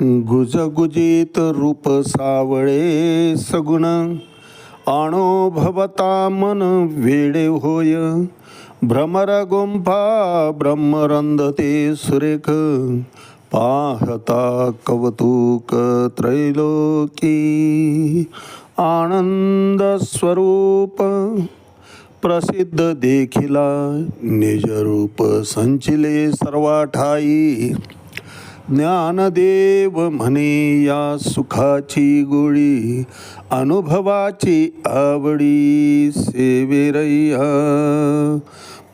गुजगुजित रूप सावळे सगुण आणो भवता मन वेडे होय. भ्रमर गुंफा ब्रह्मरंधते सुरेख पाहता कवतुक त्रैलोकी. आनंद स्वरूप प्रसिद्ध देखिला निजरूप संचिले सर्वाठाई. ठाई ज्ञानदेव म्हणे या सुखाची गोळी अनुभवाची आवडी सेवेरय्या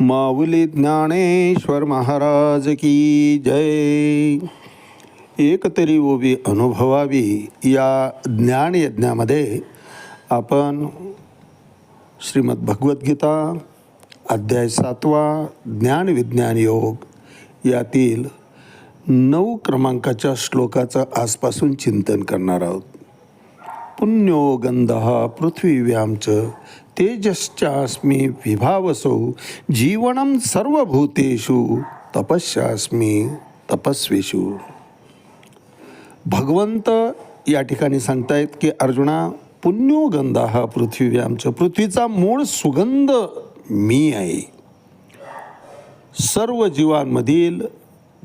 माऊली ज्ञानेश्वर महाराज की जय. एकतरी ओबी अनुभवावी या ज्ञानयज्ञामध्ये आपण श्रीमद भगवद्गीता अध्याय सातवा ज्ञान विज्ञान योग यातील नऊ क्रमांकाच्या श्लोकाचं आजपासून चिंतन करणार आहोत. पुण्यो गंधः पृथ्वीव्यामच तेजश्चास्मी विभावसो जीवनं सर्वभूतेषु तपस्यास्मी तपस्वीषु। भगवंत या ठिकाणी सांगतायत की अर्जुना पुण्यो गंध हा पृथ्वीव्यामचं पृथ्वीचा मूळ सुगंध मी आहे. सर्व जीवांमधील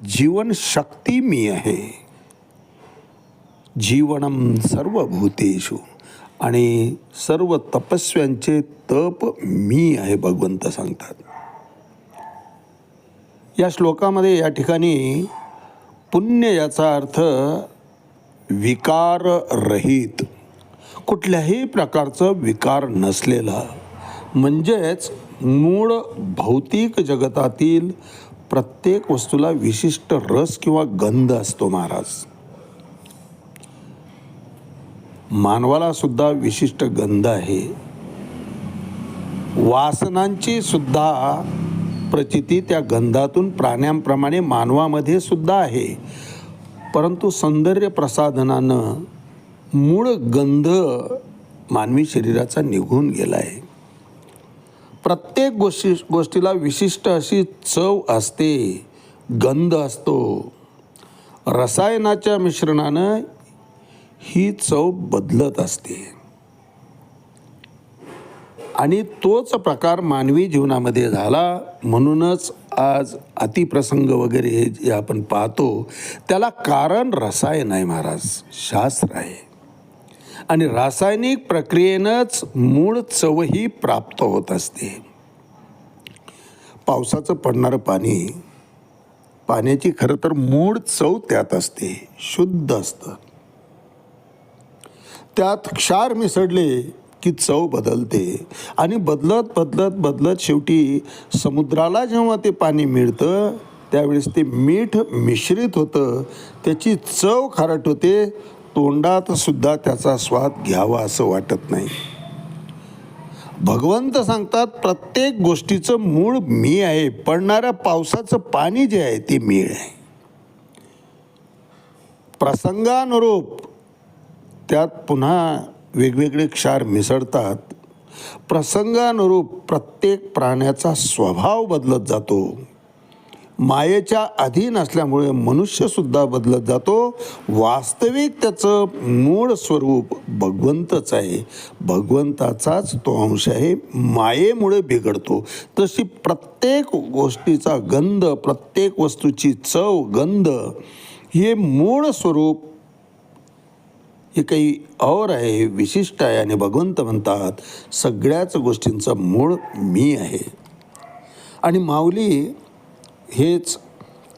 जीवनशक्ती मी आहे. जीवनम सर्व भूतेषु आणि सर्व तपस्व्यांचे तप मी आहे भगवंत सांगतात. या श्लोकामध्ये या ठिकाणी पुण्य याचा अर्थ विकार रहित. कुठल्याही प्रकारचं विकार नसलेला. म्हणजेच मूळ भौतिक जगतातील प्रत्येक वस्तूला विशिष्ट रस किंवा गंध असतो महाराज. मानवाला सुद्धा विशिष्ट गंध आहे. वासनांची सुद्धा प्रचिती त्या गंधातून प्राण्यांप्रमाणे मानवामध्ये सुद्धा आहे. परंतु सौंदर्य प्रसाधनानं मूळ गंध मानवी शरीराचा निघून गेला आहे प्रत्येक गोष्टी गोष्टीला विशिष्ट अशी चव असते गंध असतो. रसायनाच्या मिश्रणानं ही चव बदलत असते. आणि तोच प्रकार मानवी जीवनामध्ये झाला म्हणूनच आज अतिप्रसंग वगैरे हे जे आपण पाहतो त्याला कारण रसायन आहे महाराज शास्त्र आहे. आणि रासायनिक प्रक्रियेनंच मूळ चवही प्राप्त होत असते. पावसाचं पडणारं पाणी पाण्याची खरं तर मूळ चव त्यात असते शुद्ध असतं. त्यात क्षार मिसळले की चव बदलते आणि बदलत बदलत बदलत शेवटी समुद्राला जेव्हा ते पाणी मिळतं त्यावेळेस ते मीठ मिश्रित होतं त्याची चव खारट होते तोंडात सुद्धा त्याचा स्वाद घ्यावा असं वाटत नाही. भगवंत सांगतात प्रत्येक गोष्टीचं मूळ मी आहे पडणाऱ्या पावसाचं पाणी जे आहे ते मी आहे. प्रसंगानुरूप त्यात पुन्हा वेगवेगळे क्षार मिसळतात. प्रसंगानुरूप प्रत्येक प्राण्याचा स्वभाव बदलत जातो. मायेच्या अधीन असल्यामुळे मनुष्यसुद्धा बदलत जातो. वास्तविक त्याचं मूळ स्वरूप भगवंतच आहे. भगवंताचाच तो अंश आहे. मायेमुळे बिघडतो. तशी प्रत्येक गोष्टीचा गंध प्रत्येक वस्तूची चव गंध हे मूळ स्वरूप हे काही और आहे विशिष्ट आहे आणि भगवंत म्हणतात सगळ्याच गोष्टींचं मूळ मी आहे. आणि माऊली हेच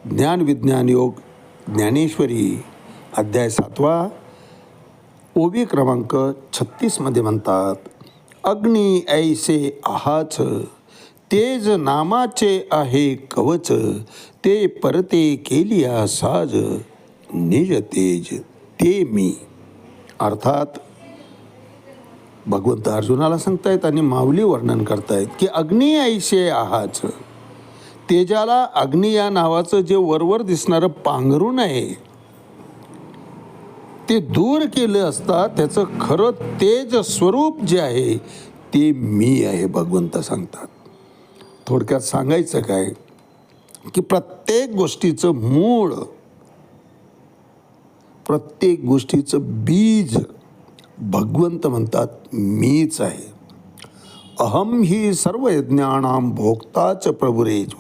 ज्ञान विज्ञान योग ज्ञानेश्वरी अध्याय सातवा ओवी क्रमांक छत्तीसमध्ये म्हणतात अग्नी ऐसे आहाच तेज नामाचे आहे कवच ते परते केली साज निज तेज ते मी. अर्थात भगवंत अर्जुनाला सांगतायत आणि माऊली वर्णन करतायत की अग्नी ऐसे आहाच. तेजाला अग्नी या नावाचं जे वरवर दिसणारं पांघरून आहे ते दूर केलं असता त्याचं खरं तेज स्वरूप जे आहे ते मी आहे भगवंत सांगतात. थोडक्यात सांगायचं काय की प्रत्येक गोष्टीचं मूळ प्रत्येक गोष्टीचं बीज भगवंत म्हणतात मीच आहे. अहम ही सर्व यज्ञानाम भोक्ताच प्रभुरेज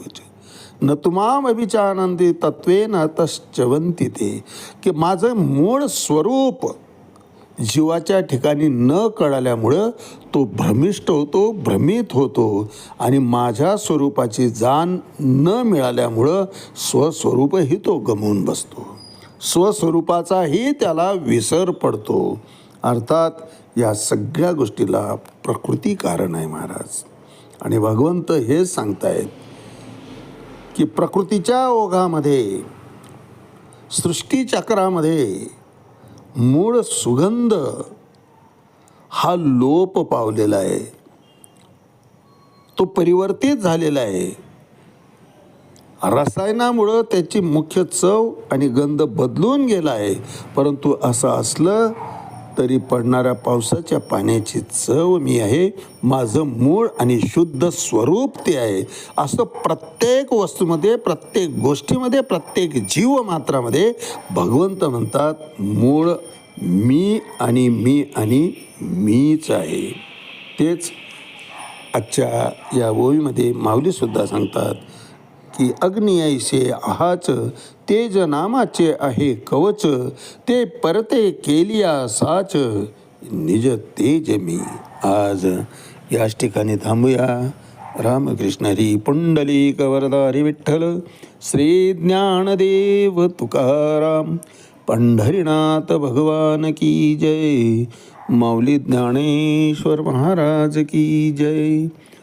न तुमाम अभिचानंदी तत्वेन तश्चवंती ते। की माझं मूळ स्वरूप जीवाच्या ठिकाणी न कळाल्यामुळं तो भ्रमिष्ट होतो भ्रमित होतो आणि माझ्या स्वरूपाची जाण न मिळाल्यामुळं स्वस्वरूपही तो गमवून बसतो। स्वस्वरूपाचाही त्याला विसर पडतो। अर्थात या सगळ्या गोष्टीला प्रकृती कारण आहे महाराज. आणि भगवंत हेच सांगतायत की प्रकृतीच्या ओघामध्ये सृष्टीचक्रामध्ये मूळ सुगंध हा लोप पावलेला आहे. तो परिवर्तित झालेला आहे. रसायनामुळं त्याची मुख्य चव आणि गंध बदलून गेला आहे. परंतु असं असलं तरी पडणाऱ्या पावसाच्या पाण्याची चव मी आहे. माझं मूळ आणि शुद्ध स्वरूप ते आहे. असं प्रत्येक वस्तूमध्ये प्रत्येक गोष्टीमध्ये प्रत्येक जीवमात्रामध्ये भगवंत म्हणतात मूळ मी आणि मी आणि मीच आहे. तेच आजच्या या ओळीमध्ये माऊलीसुद्धा सांगतात की अग्नी ऐसे आहाच तेज नामाचे आहे कवच ते परते केलिया साच. निज तेज मी आज. याच ठिकाणी थांबूया. रामकृष्ण हरी पुंडलिक वरदारी विठ्ठल श्री ज्ञानदेव तुकाराम पंढरीनाथ भगवान की जय माऊली ज्ञानेश्वर महाराज की जय.